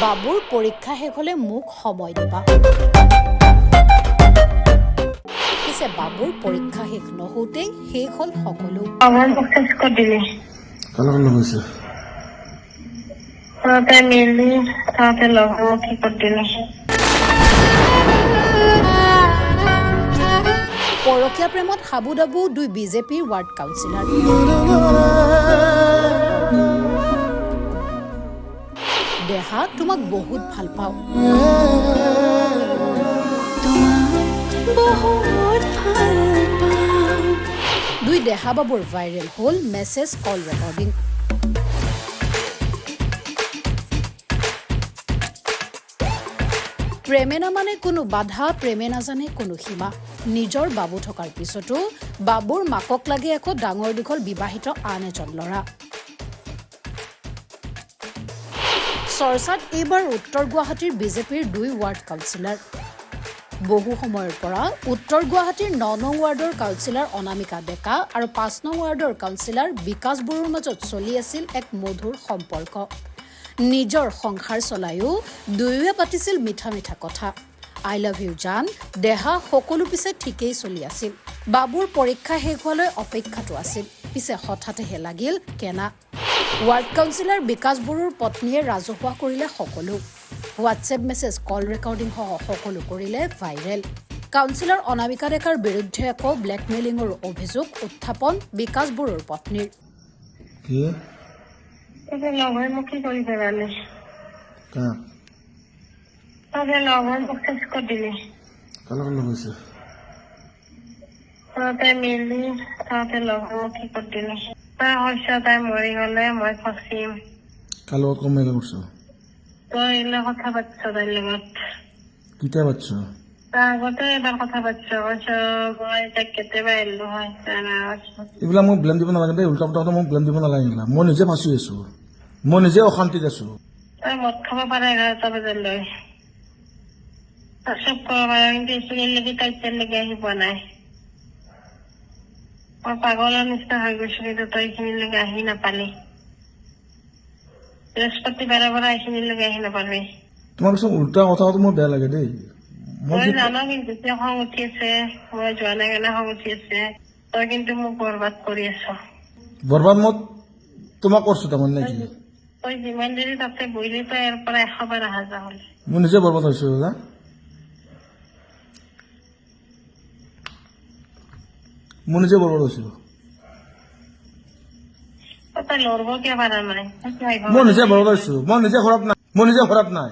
বাবুৰ পৰীক্ষা শেষ হ'লে মোক সময় দিবা। পিছে বাবুৰ পৰীক্ষা শেষ নহওঁতেই শেষ হ'ল সকলো। পৰকীয়া প্ৰেমত হাবু ডাবু দুই বিজেপিৰ ৱাৰ্ড কাউন্সিলৰ। তোমাক বহুত ভালো পাওঁ। দুই দেহা বাবুৰ ভাইৰেল হ'ল মেছেজ কল ৰেকৰ্ডিং প্ৰেমে নামানে কোনো বাধা, প্ৰেমে নাজানে কোনো সীমা। নিজৰ বাবু থকাৰ পিছতো বাবুৰ মাকক লাগে আকৌ ডাঙৰ দীঘল বিবাহিত আন এজন ল'ৰা। চৰ্চাত এইবাৰ উত্তৰ গুৱাহাটীৰ বিজেপিৰ দুই ৱাৰ্ড কাউন্সিলৰ। বহু সময়ৰ পৰা উত্তৰ গুৱাহাটীৰ ন নং ৱাৰ্ডৰ কাউন্সিলৰ অনামিকা ডেকা আৰু পাঁচ নং ৱাৰ্ডৰ কাউন্সিলৰ বিকাশ বড়োৰ মাজত চলি আছিল এক মধুৰ সম্পৰ্ক। নিজৰ সংসাৰ চলায়ো দুয়োৱে পাতিছিল মিঠা মিঠা কথা। আই লাভ ইউ জান দেহা সকলো পিছে ঠিকেই চলি আছিল। বাবুৰ পৰীক্ষা শেষ হোৱালৈ অপেক্ষাটো আছিল। পিছে হঠাতেহে লাগিল কেনা। ৱাৰ্ড কাউন্সিলৰ বিকাশ বড়োৰ পত্নীয়ে ৰাজহুৱা কৰিলে সকলো। হোৱাটছএপ মেছেজ কল ৰেকৰ্ডিং সহ সকলো কৰিলে ভাইৰেল। কাউন্সিলৰ অনামিকা ডেকাৰ বিৰুদ্ধে আকৌ ব্লেকমেইলিঙৰ অভিযোগ উত্থাপন বিকাশ বড়োৰ পত্নীৰ দিলি মিলি তাই হইছে তাই মৰি গলে মই ফচিম কালো কম মেঘা করছ তই কথা পাতিছ তাইৰ লগত। পাচ্ছ তাৰ আগতে এবাৰ কথা পাতিছ কৈছ মই তাইক কেতিয়াবা এৰিলো হয় তাই এইবিলাক মোক ব্লেম দিব নালাগে দেই উল্টা পুল্টা মোক ব্লেম দিব নালাগে এইবিলাক। মই নিজে ফাঁচি আছো। মই নিজে অশান্তিত আছো। তই মদ খাব পাৰে এঘাৰটা বজালৈ। তই চব কৰিব পাৰে কিন্তু এইখিনিলৈকে তই এতিয়ালৈকে আহি পোৱা নাই। মই পাগলৰ নিচিনা হৈ গৈছো কিন্তু তই এইখিনিলৈকে আহি নাপালি বৃহস্পতিবাৰৰ পৰা এইখিনিলৈকে আহি নাপালি তোমাৰ পিছত উল্টা কথাটো মোৰ বেয়া লাগে দেই মই জানো কিন্তু এতিয়া খং উঠি আছে মই যোৱা নাই কাৰণে খং উঠি আছে তই কিন্তু মোক বৰবাদ কৰি আছ বৰবাদ মই তোমাক কৰছো তাৰমানে নেকি তই যিমান দেৰি তাতে বহিলি তই ইয়াৰ পৰা এশ বাৰ অহা যোৱা হলি মই নিজে বৰবাদ হৈছো দাদা মই পাৰা নাই তই কিয় আহিব মই পাৰা নিজে নাই? বৰবাদ মই নিজে ঘৰত নাই। মই নিজে ঘৰত নাই।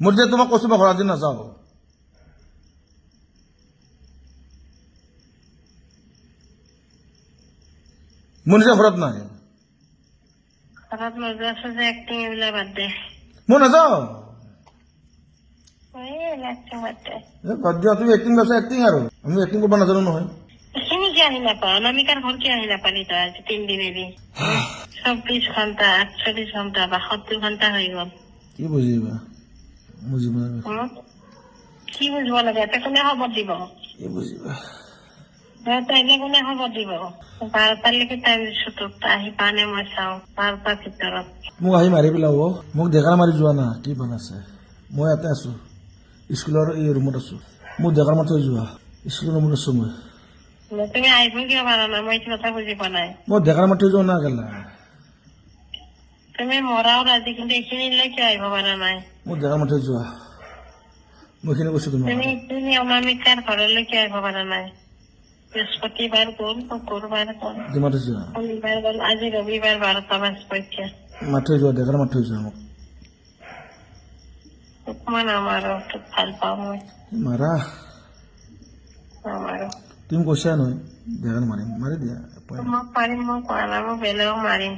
মই যে তোমাক কৈছো মই ঘৰত আজি নাযাওঁ মই নিজে ঘৰত নাই ঘৰত নোযোৱা আছে যে এক্টিং এইবিলাক বাদ দে মই নাযাওঁ এই এক্টিং বাদ দে এ বাদ দিয়া তুমি এক্টিং কৰিছা এক্টিং আৰু আমি নহয় নাপাৱ অনামিকাৰ ঘৰ কিয় আহি নাপালি তই আজি তিনদিন এৰি চৌবিশ ঘণ্টা আঠচল্লিশ ঘণ্টা বাসত্তৰ ঘণ্টা হৈ গ'ল। কি বুজিবা? হম? কি বুজিব লাগে? ইয়াতে কোনে খবৰ দিব? কি এনে কোনে খবৰ দিব? বাৰটালৈকে টাইম দিছো তোক? আহি পা নে মই চাওঁ। বাৰটাৰ ভিতৰত। মোক আহি মাৰি পেলাব। মোক ডেকা মাৰি যোৱা না কি আছে মই ইয়াতে আছো। স্কুলৰ এই ৰুমত আছো মোক ডেকাৰ মাৰি যোৱা স্কুলৰ ৰুমত আছো মই মই বুজি ডেকাৰ মাৰি যোৱা না কেলা তুমি মৰাও ৰাজি কিন্তু এইখিনিলৈ কিয় আহিব পাৰা নাই মোক ডেকাৰ মাৰি যোৱা মই এইখিনি কৈছো তোমাক তুমি তুমি অনামিকাৰ ঘৰলৈ কিয় আহিব পাৰা নাই বৃহস্পতিবাৰ গ'ল শুকুৰবাৰ গ'ল মাৰি শনিবাৰ গ'ল আজি ৰবিবাৰ বাৰটা বাজিব এতিয়া মাৰি থৈ যোৱা ডেকাৰ মাৰি ମାନେ ଆମର ଫାଲ ପାମୁଇ ମାରା ଆମର ତୁମ କୋଶା ନୁ ଦେହନ ମାରି ମାରି ଦିଆ ତୁମ ପାରି ମୁଁ କହିଲା ମୁଁ ବେଲେ ମାରି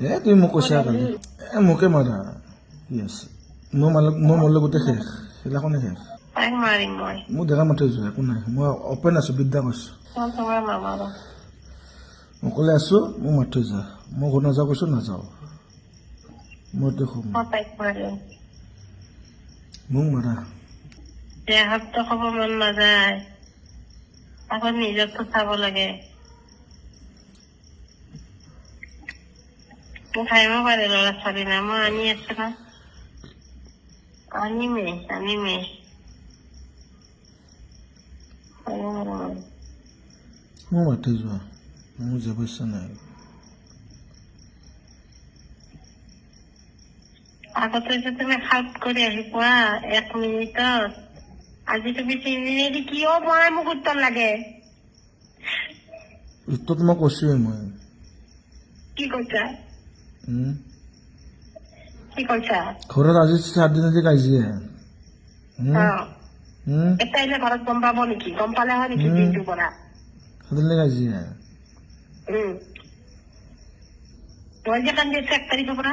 ଏ ତୁମ କୋଶା କଲି ଏ ମୁକେ ମାରା ୟେସ ମୋ ମଲ ମୋ ମଲ ଗୋଟେ ହେ ହେଲା କଣ ହେ ପାଇ ମାରି ମୁଁ ମୁଁ ଦେହ ମତେ ଯୁ କୁ ନାଇ ମୁଁ ଓପନ ଆସୁ ବିଦ୍ୟା ମସ ହଁ ତୁମ ମାମା ମୁଁ କହିଲି ଆସୁ ମୁଁ ମତେ ଯା ମୁଁ ଘର ନ ଯାଉ କହୁଛୁ ନ ଯାଉ ମୋତେ ଖୁବ ହଁ ପାଇ ମାରି মোক মাৰা দেহাততো খাব মন নাযায়। আকৌ নিজৰটো চাব লাগে। উঠাইব পাৰে ল'ৰা ছোৱালী না মই আনি আছো না। মোৰ মাতি যোৱা মোৰ যাব ইচ্ছা নাই। আগতে যে তুমি খাউট কৰি আহি পোৱা এক মিনিটত আজি তুমি মিনিট কিয় মই মোক উত্তৰ লাগে? উত্তৰটো মই কৈছোৱে মই। কি কৈছা? কি কৈছা? ঘৰত আজি চাৰিদিন আজি কাজিয়া। এটা এনে ঘৰত গম পাব নেকি? গম পালে হয় নেকি পৰা? যে কান্দি এক।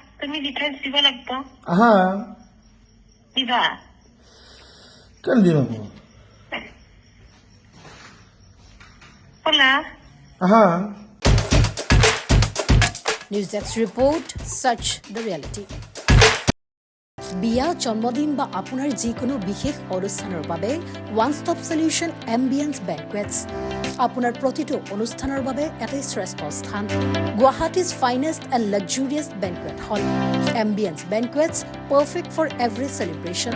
আকৌ বোলা আহা news desk report search the reality বিয়া জন্মদিন বা আপোনাৰ যিকোনো বিশেষ অনুষ্ঠানৰ বাবে ওৱান ষ্টপ এম্বিয়েন্স বেংকুৱেটছ আপোনাৰ প্ৰতিটো অনুষ্ঠানৰ বাবে এটাই শ্ৰেষ্ঠ স্থান। Guwahati's finest and luxurious banquet hall ambience banquets perfect for every celebration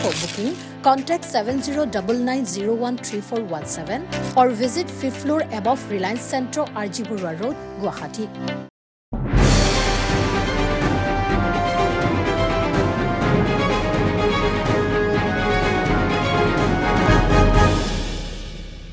for booking contact seven zero' double nine zero' one three four one seven or visit fifth floor above Reliance centre R G Baruah road Guwahati